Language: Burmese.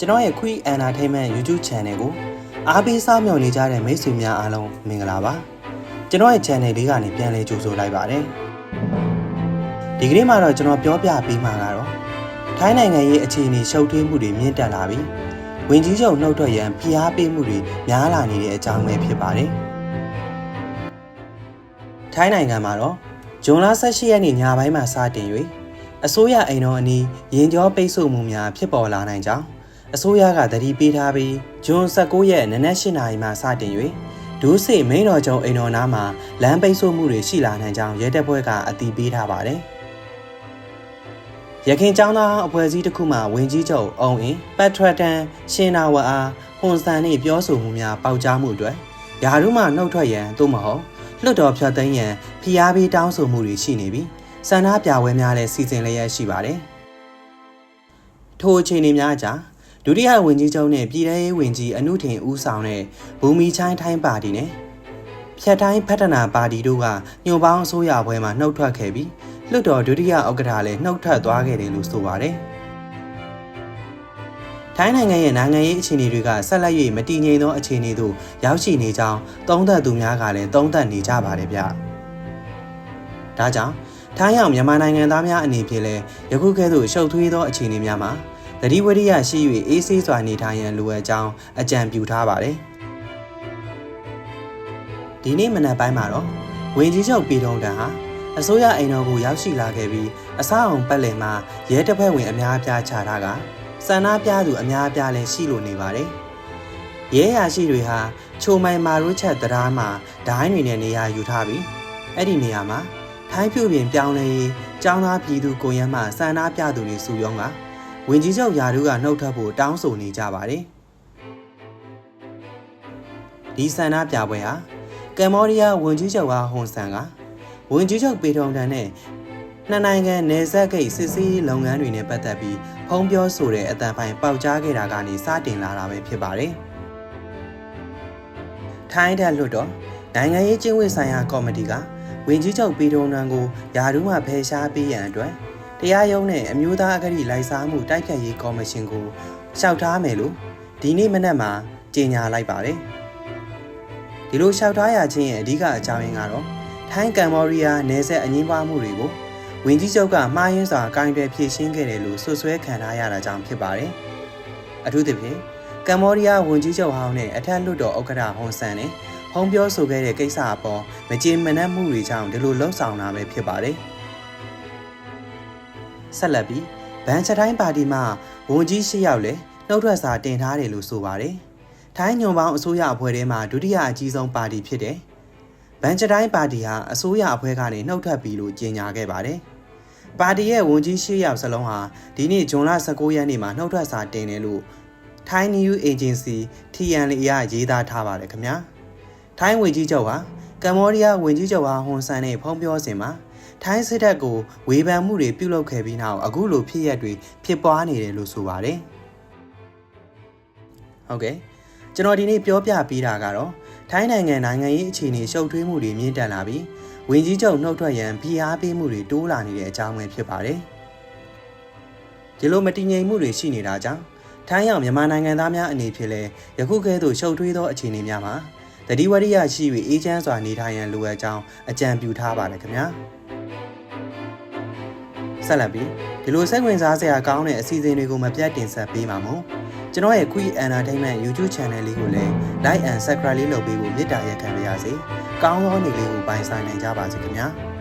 ကျွန်တော်ရဲ့ Quick Entertainment YouTube Channel ကိုအားပေးစားမြော်နေကြတဲ့မိတ်ဆွေများအားလုံးမင်္ဂလာပါကျွန်တော်ရဲ့ channel လေးကနေပြန်လည်ကြိုဆိုလိုက်ပါတယ်ဒီကနေ့မှာတော့ကျွန်တော်ပြောပြပေးမှာကတော့ထိုင်းနိုင်ငံရဲ့အခြေအနေရှုပ်ထွေးမှုတွေမြင့်တက်လာပြီးဝင်ကြီးချုပ်နှုတ်ထွက်ရန်ဖိအားပေးမှုတွေများလာနေတဲ့အကြောင်းပဲဖြစ်ပါတယ်ထိုင်းနိုင်ငံမှာတော့ဂျွန်လ18ရက်နေ့ညပိုင်းမှာစတင်၍အစိုးရအိမ်တော်အနီးရင်ကျော်ပိတ်ဆို့မှုများဖြစ်ပေါ်လာနိုင်ကြောင်း အစိုးရကသတိပေးထားပြီးဂျွန်19ရက်နနက်8နာရီမှစတင်၍ဒူးစိမိန်တော်ကျောင်းအိမ်တော်နားမှာလမ်းပိတ်ဆို့မှုတွေရှိလာနိုင်ကြောင်းရဲတပ်ဖွဲ့ကအတည်ပြုထားပါတယ်။ရခင်ကျောင်းသားအဖွဲ့အစည်းတစ်ခုမှဝင်ကြီးချုပ်အုံအင်းပတ်ထရတန်ရှင်နာဝအားဟွန်ဆန်နှင့်ပြောဆိုမှုများပေါက်ကြားမှုတွေယာရုမှနှုတ်ထွက်ရန်သို့မဟုတ်လွတ်တော်ဖြတ်သိမ်းရန်ဖိအားပေးတောင်းဆိုမှုတွေရှိနေပြီးစန္ဒပြပွဲများလည်းစီစဉ်လျက်ရှိပါတယ်။ထိုအခြေအနေများကြား ဒုတိယဝန်ကြီးချုပ်နဲ့ပြည်ထောင်ရေးဝန်ကြီးအနုထင်ဦးဆောင်တဲ့ဘူမီချိုင်းထိုင်းပါတီနဲ့ဖြတ်တိုင်းဖက်ဒနာပါတီတို့ကညှို့ပေါင်းအစိုးရဘွဲမှာနှုတ်ထွက်ခဲ့ပြီးလွတ်တော်ဒုတိယဥက္ကဋ္ဌလည်းနှုတ်ထွက်သွားခဲ့တယ်လို့ဆိုပါတယ်။ထိုင်းနိုင်ငံရဲ့နိုင်ငံရေးအခြေအနေတွေကဆက်လက်၍မတည်ငြိမ်သောအခြေအနေသို့ရောက်ရှိနေကြောင်းသုံးသပ်သူများကလည်းသုံးသပ်နေကြပါတယ်ဗျ။ဒါကြောင့်ထိုင်းရောက်မြန်မာနိုင်ငံသားများအနေဖြင့်လည်းယခုကဲ့သို့ရှုပ်ထွေးသောအခြေအနေများမှာ သတိဝရိယရှိ၍အေးဆေးစွာနေထိုင်ရန်လိုအပ်ကြောင်းအကြံပြုထားပါတယ်။ဒီနေ့မနက်ပိုင်းမှာတော့ဝင်းကြီးချုပ်ပြည်ထုံးတန်ဟာအစိုးရအိမ်တော်ကိုရောက်ရှိလာခဲ့ပြီးအဆောက်အုံပတ်လည်မှာရဲတပ်ဖွဲ့ဝင်အများအပြားချထားကစန္ဒပြသူအများအပြားလည်းရှိလို့နေပါတယ်။ရဲရာရှိတွေဟာချိုမိုင်မာရုချက်တရားမှာဒိုင်းတွေနဲ့နေရာယူထားပြီးအဲ့ဒီနေရာမှာထိုင်းပြုပြင်ပြောင်းလဲရေးចောင်းသားပြည်သူကိုရမ်းမှစန္ဒပြသူတွေစုရုံးက ဝင်ကြီးချုပ်ယာတို့ကနှုတ်ထွက်ဖို့တောင်းဆိုနေကြပါတယ်။ဒီဆန္ဒပြပွဲဟာကမ္ဘောဒီးယားဝင်ကြီးချုပ်ဟာဟွန်ဆန်ကဝင်ကြီးချုပ်ပေထုံတန်နဲ့နှစ်နိုင်ငံနယ်စပ်ဂိတ်စစ်ဆေးရေးလုပ်ငန်းတွေနဲ့ပတ်သက်ပြီးဖုံးပြောဆိုတဲ့အတန်ဖိုင်ပေါက်ကြားခဲ့တာကနေစတင်လာတာပဲဖြစ်ပါတယ်။ထိုင်းတဲ့လွတ်တော့နိုင်ငံရေးကျင်းဝတ်ဆိုင်ရာကော်မတီကဝင်ကြီးချုပ်ပေထုံတန်ကိုယာတို့မှဖယ်ရှားပေးရန်အတွက် တရားရုံးနဲ့အမျိုးသားအကတိလိုက်စားမှုတိုက်ဖြတ်ရေးကော်မရှင်ကိုလျှောက်ထားမယ်လို့ဒီနေ့မနက်မှာကြေညာလိုက်ပါတယ်။ဒီလိုလျှောက်ထားရခြင်းရဲ့အဓိကအကြောင်းရင်းကတော့ထိုင်းကမ်ဘောဒီးယားနယ်စပ်အငင်းပွားမှုတွေကိုဝင်ကြီးချုပ်ကမှားယွင်းစွာကင်တွယ်ဖြေရှင်းခဲ့တယ်လို့ဆွဆွဲခံထားရတာကြောင့်ဖြစ်ပါတယ်။အထူးသဖြင့်ကမ်ဘောဒီးယားဝန်ကြီးချုပ်ဟောင်းနဲ့အထက်လွှတ်တော်ဥက္ကဋ္ဌဟွန်ဆန်နဲ့ဖုံးပြောဆိုခဲ့တဲ့ကိစ္စအပေါ်မကြေမနက်မှုတွေကြောင့်ဒီလိုလှုံ့ဆော်တာပဲဖြစ်ပါတယ်။ ဆက်လက်ပြီးဗန်ချက်တိုင်းပါတီမှဝန်ကြီး၈ယောက်လည်းနှုတ်ထွက်စာတင်ထားတယ်လို့ဆိုပါတယ်။ထိုင်းညွန်ပေါင်းအစိုးရအဖွဲ့ထဲမှာဒုတိယအကြီးဆုံးပါတီဖြစ်တယ်။ဗန်ချက်တိုင်းပါတီဟာအစိုးရအဖွဲ့ကနေနှုတ်ထွက်ပြီးလို့ကြေညာခဲ့ပါတယ်။ပါတီရဲ့ဝန်ကြီး၈ယောက်စလုံးဟာဒီနေ့ဇွန်လ19ရက်နေ့မှာနှုတ်ထွက်စာတင်တယ်လို့ Thai News Agency TNL အရရေးသားထားပါတယ်ခင်ဗျာ။ထိုင်းဝန်ကြီးချုပ်ဟာကမ္ဘောဒီးယားဝန်ကြီးချုပ်ဟာဟွန်ဆန်နဲ့ဖုံးပြောစင်မှာ ထိုင်းစစ်တပ်ကိုဝေဖန်မှုတွေပြုလုပ်ခဲ့ပြီးနောက်အခုလိုဖြစ်ရက်တွေဖြစ်ပွားနေတယ်လို့ဆိုပါတယ်။ဟုတ်ကဲ့ကျွန်တော်ဒီနေ့ပြောပြပေးတာကတော့ထိုင်းနိုင်ငံနိုင်ငံရေးအခြေအနေရှုပ်ထွေးမှုတွေမြင့်တက်လာပြီးဝင်ကြီးချုပ်နှုတ်ထွက်ရန်ဖိအားပေးမှုတွေတိုးလာနေတဲ့အကြောင်းပဲဖြစ်ပါတယ်။ဒီလိုမတည်ငြိမ်မှုတွေရှိနေတာကြောင့်ထိုင်းရောက်မြန်မာနိုင်ငံသားများအနေဖြင့်လည်းယခုကဲ့သို့ရှုပ်ထွေးသောအခြေအနေများမှာတတိဝရိယရှိ၍အေးချမ်းစွာနေထိုင်ရန်လိုအပ်ကြောင်းအကြံပြုထားပါတယ်ခင်ဗျာ။ ဆက်လက်ပြီးဒီလိုစိတ်ဝင်စားစရာကောင်းတဲ့အစီအစဉ်တွေကိုမပြတ်တင်ဆက်ပေးပါမို့ကျွန်တော်ရဲ့ Quick Entertainment YouTube Channel လေးကိုလည်း Like and Subscribe လေးလုပ်ပေးဖို့မေတ္တာရက်ခံပါရစေ။ကောင်းသောနေ့လေးကိုပိုင်ဆိုင်နိုင်ကြပါစေခင်ဗျာ။